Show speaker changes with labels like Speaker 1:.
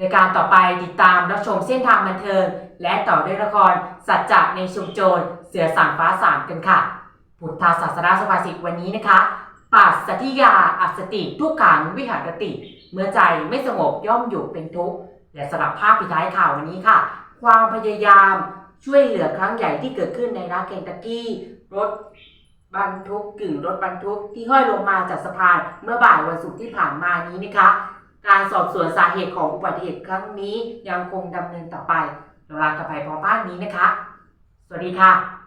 Speaker 1: รายการต่อไปติดตามรับชมเส้นทางบันเทิง และต่อด้วยละครสัจจะในชุมโจรเสือสางฟ้าสามกันค่ะพุทธศาสนาสภาสิทธิ์วันนี้นะคะปัสสติยาอัสติทุกขังวิหารติ เมื่อใจไม่สงบย่อมอยู่เป็นทุกข์และสำหรับภาพปิดท้ายข่าววันนี้ค่ะ ความพยายามช่วยเหลือครั้งใหญ่ที่เกิดขึ้นในรัฐเคนตักกี้รถบรรทุกกึ่งรถบรรทุกที่ห้อยลงมาจากสะพานเมื่อบ่ายวันศุกร์ที่ผ่านมานี้นะคะ การสอบสวนสาเหตุของอุบัติเหตุครั้งนี้ยังคงดำเนินต่อไปเราลากันไปพร้อมภานนี้นะคะ สวัสดีค่ะ